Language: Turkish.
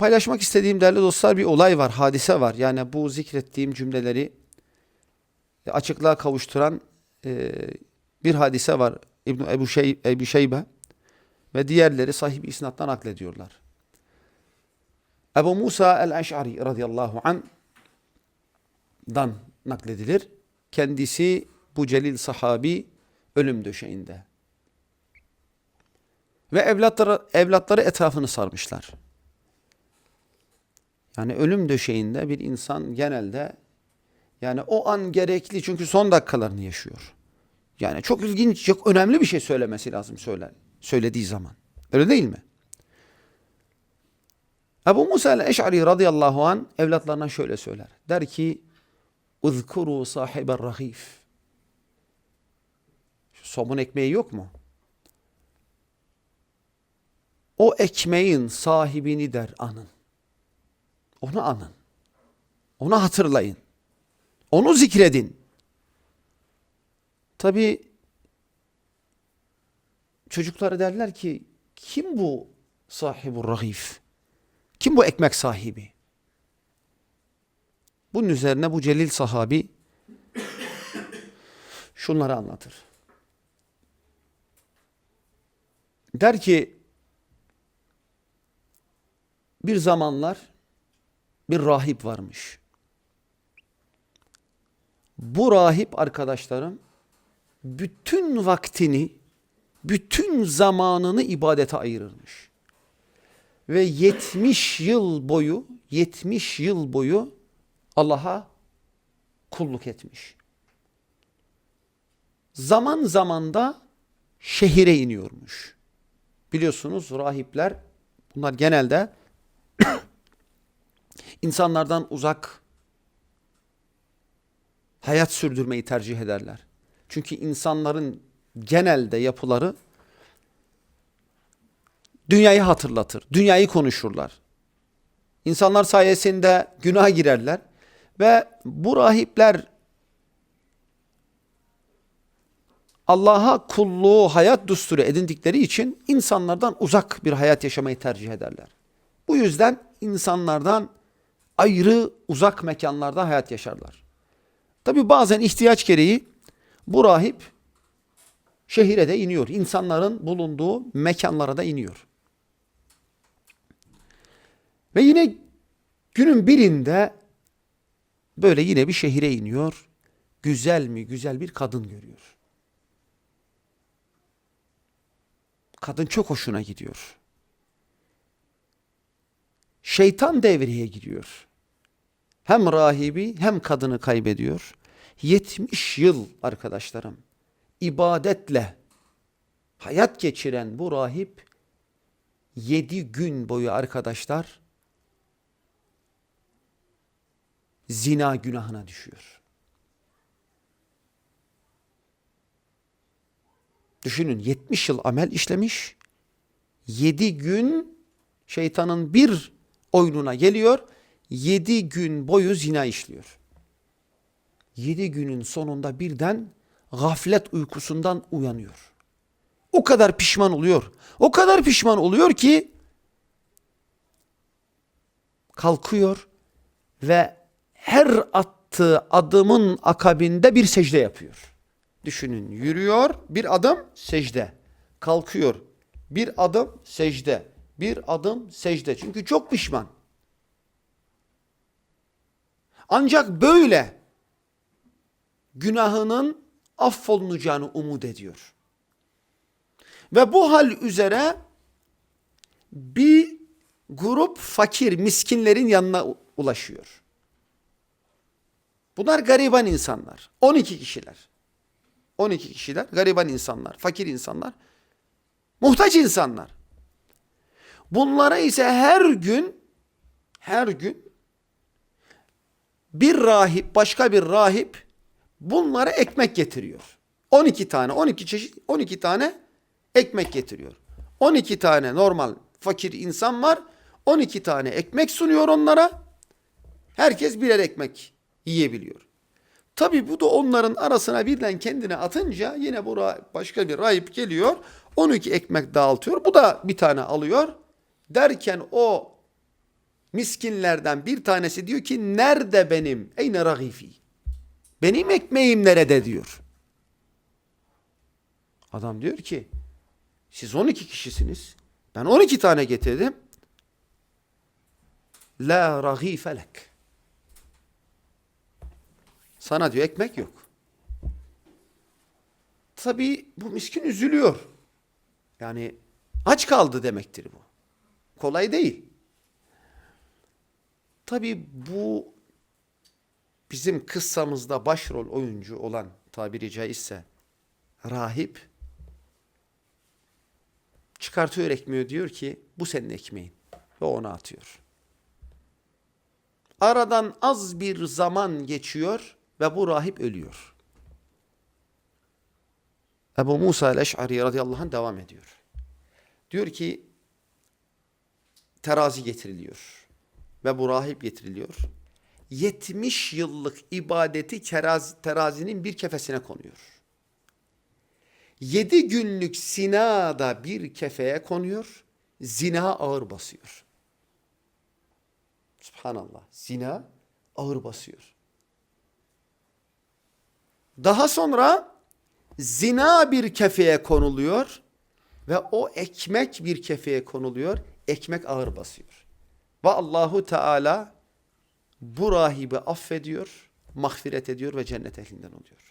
paylaşmak istediğim değerli dostlar bir olay var, hadise var. Yani bu zikrettiğim cümleleri açıklığa kavuşturan e, bir hadise var. İbn Ebu, şey, Ebu Şeybe ve diğerleri sahibi isnattan naklediyorlar. Ebu Musa el-Eş'ari radıyallahu an'dan nakledilir. Kendisi bu celil sahabi ölüm döşeğinde. Ve evlatları, evlatları etrafını sarmışlar. Yani ölüm döşeğinde bir insan genelde yani o an gerekli çünkü son dakikalarını yaşıyor. Yani çok ilginç, çok önemli bir şey söylemesi lazım söyler, söylediği zaman. Öyle değil mi? Ebu Musa el-Eş'ari radıyallahu an evlatlarına şöyle söyler. Der ki Uzkuru sahiber rahif. Somun ekmeği yok mu? O ekmeğin sahibini der anın. Onu anın. Onu hatırlayın. Onu zikredin. Tabi çocukları derler ki kim bu sahibi rahif? Kim bu ekmek sahibi? Bunun üzerine bu celil sahabi şunları anlatır. Der ki bir zamanlar bir rahip varmış. Bu rahip arkadaşlarım bütün vaktini, bütün zamanını ibadete ayırırmış. Ve 70 yıl boyu, 70 yıl boyu Allah'a kulluk etmiş. Zaman zaman da şehire iniyormuş. Biliyorsunuz rahipler bunlar genelde insanlardan uzak hayat sürdürmeyi tercih ederler. Çünkü insanların genelde yapıları dünyayı hatırlatır, dünyayı konuşurlar. İnsanlar sayesinde günah girerler ve bu rahipler Allah'a kulluğu hayat düsturu edindikleri için insanlardan uzak bir hayat yaşamayı tercih ederler. Bu yüzden insanlardan ayrı uzak mekanlarda hayat yaşarlar. Tabi bazen ihtiyaç gereği bu rahip şehire de iniyor. İnsanların bulunduğu mekanlara da iniyor. Ve yine günün birinde böyle yine bir şehire iniyor. Güzel mi güzel bir kadın görüyor. Kadın çok hoşuna gidiyor. Şeytan devreye giriyor. Hem rahibi hem kadını kaybediyor. 70 yıl arkadaşlarım ibadetle hayat geçiren bu rahip 7 gün boyu arkadaşlar zina günahına düşüyor. Düşünün 70 yıl amel işlemiş. 7 gün şeytanın bir oyununa geliyor. 7 gün boyu zina işliyor. 7 günün sonunda birden gaflet uykusundan uyanıyor. O kadar pişman oluyor. O kadar pişman oluyor ki kalkıyor ve her attığı adımın akabinde bir secde yapıyor. Düşünün yürüyor bir adım secde. Kalkıyor bir adım secde. Bir adım secde. Çünkü çok pişman. Ancak böyle günahının affolunacağını umut ediyor. Ve bu hal üzere bir grup fakir, miskinlerin yanına ulaşıyor. Bunlar gariban insanlar. 12 kişiler. 12 kişiler gariban insanlar, fakir insanlar, muhtaç insanlar. Bunlara ise her gün her gün bir rahip, başka bir rahip bunlara ekmek getiriyor. 12 tane, 12 çeşit, 12 tane ekmek getiriyor. 12 tane normal fakir insan var. 12 tane ekmek sunuyor onlara. Herkes birer ekmek yiyebiliyor. Tabi bu da onların arasına birden kendine atınca yine bu başka bir rahip geliyor. 12 ekmek dağıtıyor. Bu da bir tane alıyor. Derken o miskinlerden bir tanesi diyor ki nerede benim? Eyne ragifi? Benim ekmeğim nerede diyor. Adam diyor ki siz 12 kişisiniz. Ben 12 tane getirdim. La ragife lek. Sana diyor ekmek yok. Tabii bu miskin üzülüyor. Yani aç kaldı demektir bu. Kolay değil. Tabii bu bizim kıssamızda başrol oyuncu olan tabiri caizse rahip çıkartıyor ekmeği diyor ki bu senin ekmeğin ve ona atıyor. Aradan az bir zaman geçiyor ve bu rahip ölüyor. Ebu Musa el-Eş'ari radıyallahu anh devam ediyor. Diyor ki terazi getiriliyor ve bu rahip getiriliyor. 70 yıllık ibadeti terazi, terazinin bir kefesine konuyor. 7 günlük sinada bir kefeye konuyor. Zina ağır basıyor. Subhanallah. Zina ağır basıyor. Daha sonra zina bir kefeye konuluyor ve o ekmek bir kefeye konuluyor. Ekmek ağır basıyor. Ve Allahu Teala bu rahibi affediyor, mağfiret ediyor ve cennet ehlinden oluyor.